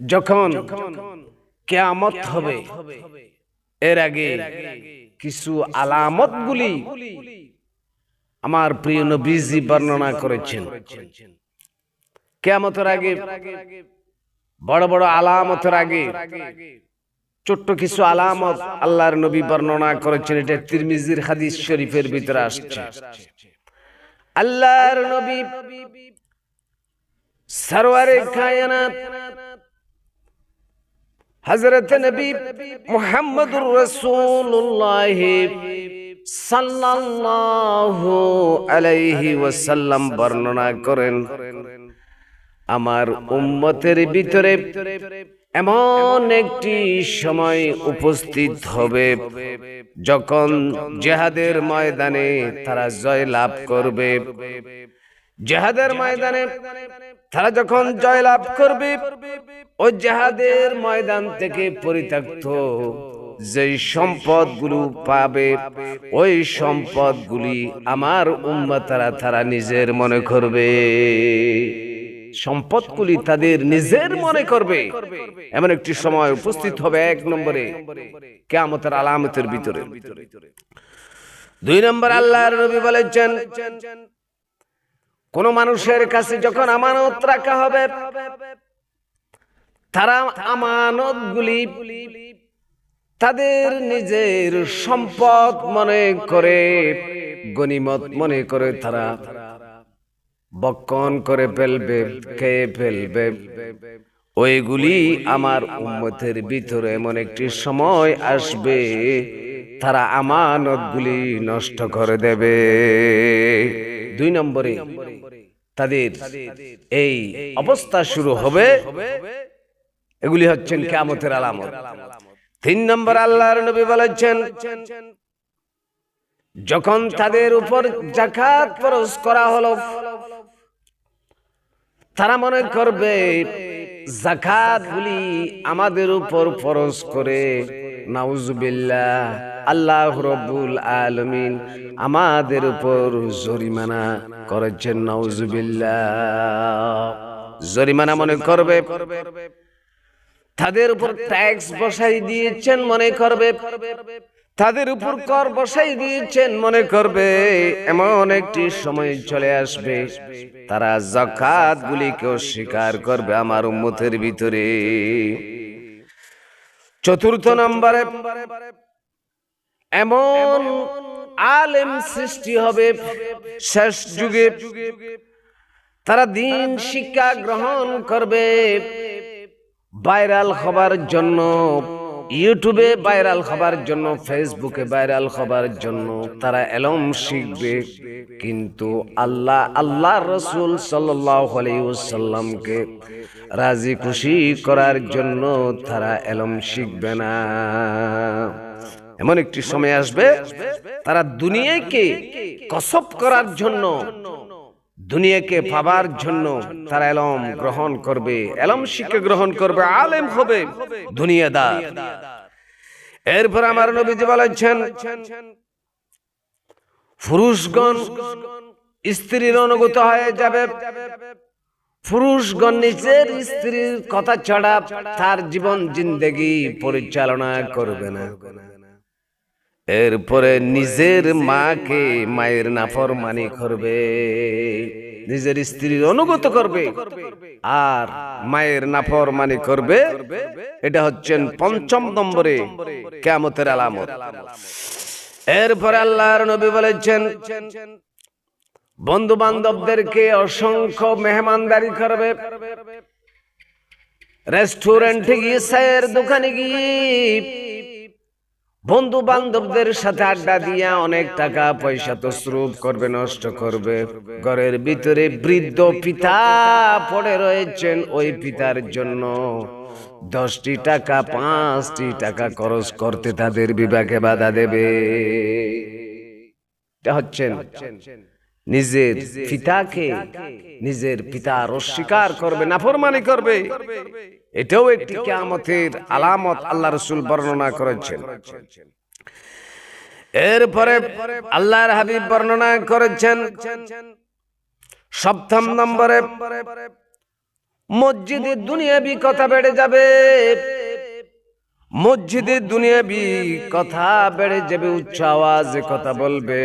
যখন কেয়ামত হবে এর আগে কিছু আলামতগুলি আমার প্রিয় নবীজি বর্ণনা করেছেন। কেয়ামতের আগে বড় বড় আলামতের আগে ছোট্ট কিছু আলামত আল্লাহর নবী বর্ণনা করেছেন। এটা তিরমিজির হাদিস শরীফের ভিতরে আসছে। আল্লাহর নবী সরওয়ারে কায়নাত হযরত নবী মুহাম্মদুর রাসূলুল্লাহ সাল্লাল্লাহু আলাইহি ওয়াসাল্লাম বর্ণনা করেন, আমার উম্মতের ভিতরে এমন একটি সময় উপস্থিত হবে যখন জেহাদের ময়দানে তারা জয় লাভ করবে। জেহাদের ময়দানে তারা যখন জয় লাভ করবে ওই জেহাদের ময়দান থেকে পরিত্যক্ত যে সম্পদগুলো পাবে ওই সম্পদগুলি আমার উম্মতারা তারা নিজের মনে করবে। সম্পদগুলি তাদের নিজের মনে করবে। এমন একটি সময় উপস্থিত হবে এক নম্বরে কেয়ামতের আলামতের ভিতরে। দুই নম্বর আল্লাহর নবী বলেছেন কোন মানুষের কাছে যখন আমানত রাখা হবে, তারা আমানতগুলি তাদের নিজের সম্পদ মনে করে গনিমত মনে করে তারা বক্ষণ করে ফেলবে, খেয়ে ফেলবে। ওইগুলি আমার উম্মতের ভিতরে এমন একটি সময় আসবে, তারা আমানতগুলি নষ্ট করে দেবে। দুই নম্বরে তাদের এই অবস্থা শুরু হবে। এগুলি হচ্ছেন কেমতের আলামত। তিন নম্বর আল্লাহর নবী বলেছেন, যখন তাদের উপর জাকাত খরচ করা হলো, তারা মনে করবে জাকাত গুলি আমাদের উপর ফরজ করে। নাউজুবিল্লাহ। আল্লাহ রব্বুল আলমিন আমাদের উপর জরিমানা করেছেন, নাউজুবিল্লাহ। জরিমানা মনে করবে? তাদের উপর ট্যাক্স বসাই দিয়েছেন মনে করবে? তাদের উপর কর বসাই দিয়েছেন মনে করবে? এমন একটি সময় চলে আসবে, তারা জাকাত গুলিকেও স্বীকার করবে আমার উম্মতের ভিতরে। চতুর্থ নম্বরে এমন আলেম সৃষ্টি হবে শেষ যুগে। তারা দিন শিক্ষা গ্রহণ করবে। ভাইরাল হবার জন্য ইউটিউবে ভাইরাল হবার জন্য ফেসবুকে ভাইরাল হবার জন্য তারা এলম শিখবে। কিন্তু আল্লাহ আল্লাহ রসুল সাল্লামকে রাজি খুশি করার জন্য তারা এলম শিখবে না। এমন একটি সময় আসবে, তারা দুনিয়াকে কসব করার জন্য, দুনিয়াকে পাবার জন্য তারা এলম গ্রহণ করবে, এলম শিক্ষা গ্রহণ করবে, আলেম হবে, দুনিয়াদার। এরপর আমার নবীজি বলেছেন পুরুষগণ স্ত্রীর অনুগত হয়ে যাবে। পুরুষগণ নিজের স্ত্রীর কথা ছাড়া তার জীবন জিন্দেগি পরিচালনা করবে না। এরপরে নিজের মাকে মায়ের নাফরমানি করবে। নিজের স্ত্রীর অনুগত করবে। আর মায়ের নাফরমানি করবে। এটা হচ্ছেন পঞ্চম নম্বরে কেমতের আলামত। এরপরে আল্লাহর নবী বলেছেন বন্ধু বান্ধবদেরকে অসংখ্য মেহমানদারি করবে। রেস্টুরেন্টে গিয়ে চায়ের দোকানে গিয়ে বন্ধু বান্ধবদের সাথে আড্ডা দিয়া অনেক টাকা পয়সা তো শ্রুপ করবে, নষ্ট করবে। ঘরের ভিতরে বৃদ্ধ পিতা পড়ে রয়েছেন ওই পিতার জন্য। দশটি টাকা, পাঁচটি টাকা খরচ করতে তাদের বিভাগে বাধা দেবে। হচ্ছেন নিজের পিতাকে নিজের পিতার অস্বীকার করবে নাফরমানি করবে। এটাও একটি কেয়ামতের আলামত আল্লাহ রসুল বর্ণনা করেছেন। এরপরে আল্লাহর হাবিব বর্ণনা করেছেন সপ্তম নম্বরে মসজিদে দুনিয়াবি কথা বেড়ে যাবে। মসজিদে দুনিয়াবি কথা বেড়ে যাবে উচ্চ আওয়াজে কথা বলবে।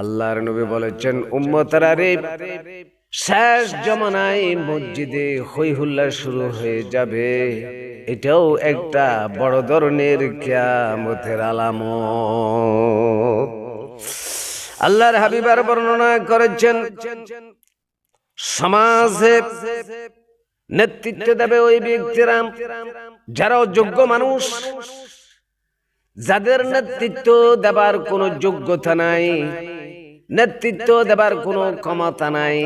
আল্লাহর নবী বলেছেন, উম্মতারা রে, শেষ জমানায় মসজিদে হই হুল্লা শুরু হয়ে যাবে। এটাও একটা বড় ধরনের কিয়ামতের আলামত। আল্লাহর হাবিবার বর্ণনা করেছেন, সমাজে নেতৃত্ব দেবে ওই ব্যক্তিরা, যারা যোগ্য মানুষ। যাদের নেতৃত্ব দেবার কোনো যোগ্যতা নাই নেতৃত্ব দেবার কোনো ক্ষমতা নাই,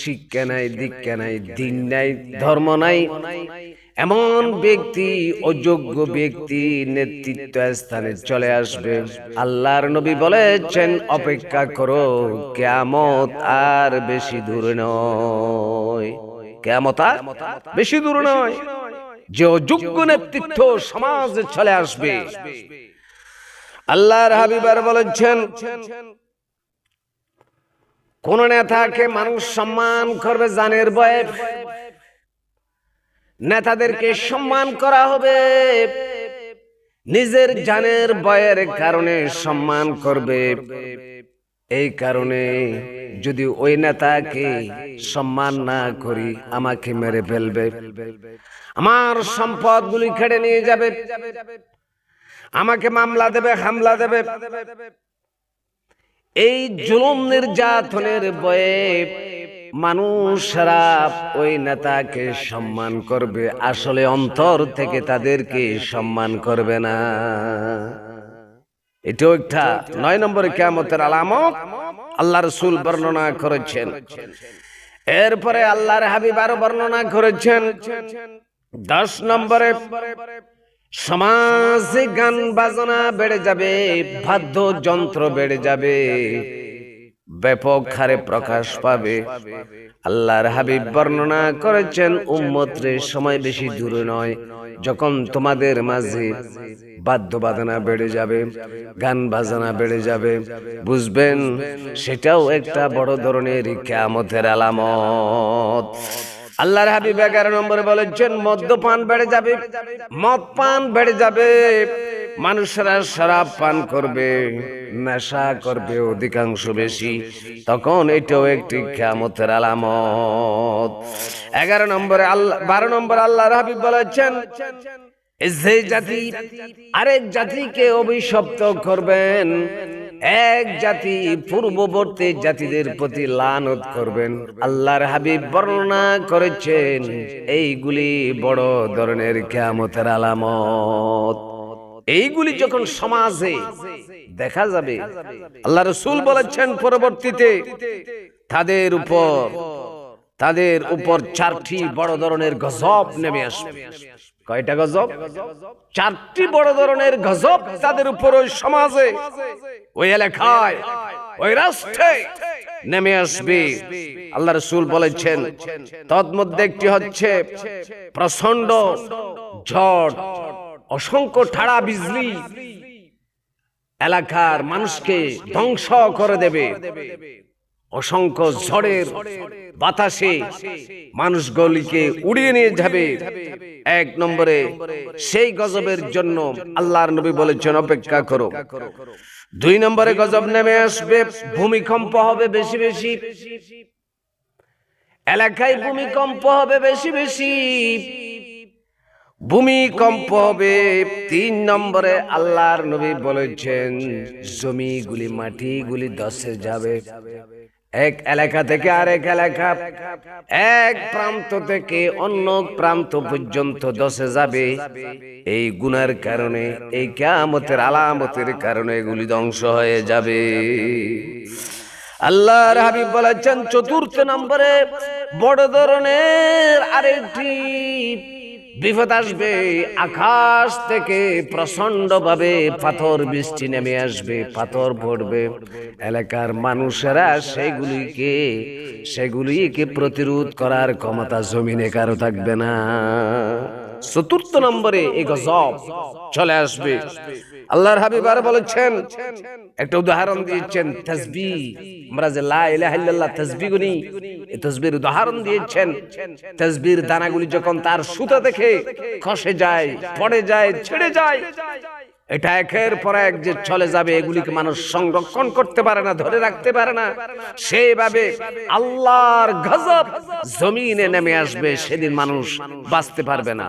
শিক্ষা নাই, দীক্ষা নাই, দিন নাই, ধর্ম নাই। এমন ব্যক্তি, অযোগ্য ব্যক্তি নেতৃত্ব স্থানে চলে আসবে। আল্লাহর নবী বলেছেন, অপেক্ষা করো কেমত আর বেশি দূর নয়। কেমত আর বেশি দূর নয়, যে অযোগ্য নেতৃত্ব সমাজে চলে আসবে। আল্লাহর হাবিবার বলেছেন কোন নেতাকে মানুষ সম্মান করবে জানের বয়ে। নেতাদেরকে সম্মান করা হবে। নিজের জানের বয়ের কারণে সম্মান করবে। এই কারণে যদি ওই নেতাকে সম্মান না করি, আমাকে মেরে ফেলবে। আমার সম্পদগুলি খেড়ে নিয়ে যাবে। আমাকে মামলা দেবে, হামলা দেবে। এই জুলুম নির্যাতনের বয়ে মানুষরা ওই নেতাকে সম্মান করবে, আসলে অন্তর থেকে তাদেরকে সম্মান করবে না। এটাও একটা নয় নম্বরে কেমতের আলামত, আল্লাহ রসুল বর্ণনা করেছেন। এরপরে আল্লাহর হাবিব আরও বর্ণনা করেছেন। দশ নম্বরে সমাজে গান বাজনা বেড়ে যাবে বাদ্য যন্ত্র বেড়ে যাবে, ব্যাপক হারে প্রকাশ পাবে। আল্লাহর হাবিব বর্ণনা করেছেন, উম্মত্রে সময় বেশি দূরে নয়, যখন তোমাদের মাঝে বাদ্য বাজনা বেড়ে যাবে, গান বাজনা বেড়ে যাবে। বুঝবেন, সেটাও একটা বড় ধরনের কেয়ামতের আলামত। আল্লাহর হাবিব এগারো নম্বরে বলেছেন মদ্যপান বেড়ে যাবে, মদ পান বেড়ে যাবে, মানুষরা শরাব পান করবে, নেশা করবে অধিকাংশ বেশি। তখন এটাও একটি খেয়ামতের আলামত। এগারো নম্বরে আল্লাহ, বারো নম্বর আল্লাহর হাবিব বলেছেন যে জাতি আরেক জাতিকে অভিশপ্ত করবেন এক জাতি পূর্ববর্তী জাতিদের প্রতি লানত করবেন। আল্লাহর হাবিব বর্ণনা করেছেন, এইগুলি বড় ধরনের কেয়ামতের আলামত। এইগুলি যখন সমাজে দেখা যাবে, আল্লাহ রসুল বলেছেন পরবর্তীতে, তাদের উপর তাদের উপর চারটি বড় ধরনের গজব নেমে আসবে। কয়টা গজব? চারটি বড় ধরনের গজব তাদের উপর ওই সমাজে ওই এলাকায় ওই রাষ্ট্রে নেমে আসবে। আল্লাহ রসুল বলেছেন তৎমধ্যে একটি হচ্ছে প্রচণ্ড ঝড় অসংখ্য ঠাড়া বিজলি এলাকার মানুষকে ধ্বংস করে দেবে। অসংখ্য ঝড়ের বাতাসে মানুষগুলিকে উড়িয়ে নিয়ে যাবে। এক নম্বরে, সেই গজবের জন্য আল্লাহর নবী বলেছেন, অপেক্ষা করো। দুই নম্বরে, গজব নেমে আসবে, ভূমিকম্প হবে বেশি বেশি। এলাকায় ভূমিকম্প হবে বেশি বেশি। ভূমিকম্প হবে। তিন নম্বরে, আল্লাহর নবী বলেছেন, জমিগুলি, মাটিগুলি দশে যাবে। এক এলাকা থেকে আরেক এলাকা, এক প্রান্ত থেকে অন্য প্রান্ত পর্যন্ত দশে যাবে। এই গুনার কারণে, এই কেয়ামতের আলামতের কারণে এগুলি ধ্বংস হয়ে যাবে। আল্লাহর হাবিব বলেছেন, চতুর্থ নম্বরে বড় ধরনের আরেকটি বিপদ আসবে, আকাশ থেকে প্রচণ্ড ভাবে পাথর বৃষ্টি নেমে আসবে, পাথর পড়বে। এলাকার মানুষেরা সেগুলিকে সেগুলিকে প্রতিরোধ করার ক্ষমতা জমিনে কারও থাকবে না। চতুর্থ নম্বরে এই গজব চলে আসবে। আল্লাহর হাবিব আর বলেছেন একটা উদাহরণ দিয়েছেন তসবি। আমরা যে লা ইলাহা ইল্লাল্লাহ তসবি গুনি এই তসবির উদাহরণ দিয়েছেন। তসবির দানাগুলি যখন তার সুতা দেখে খসে যায় পড়ে যায় ছেড়ে যায়। এটা একের পর এক যে চলে যাবে, এগুলিকে মানুষ সংরক্ষণ করতে পারে না, ধরে রাখতে পারে না। সেইভাবে আল্লাহর গজব জমিনে নেমে আসবে, সেদিন মানুষ বাঁচতে পারবে না।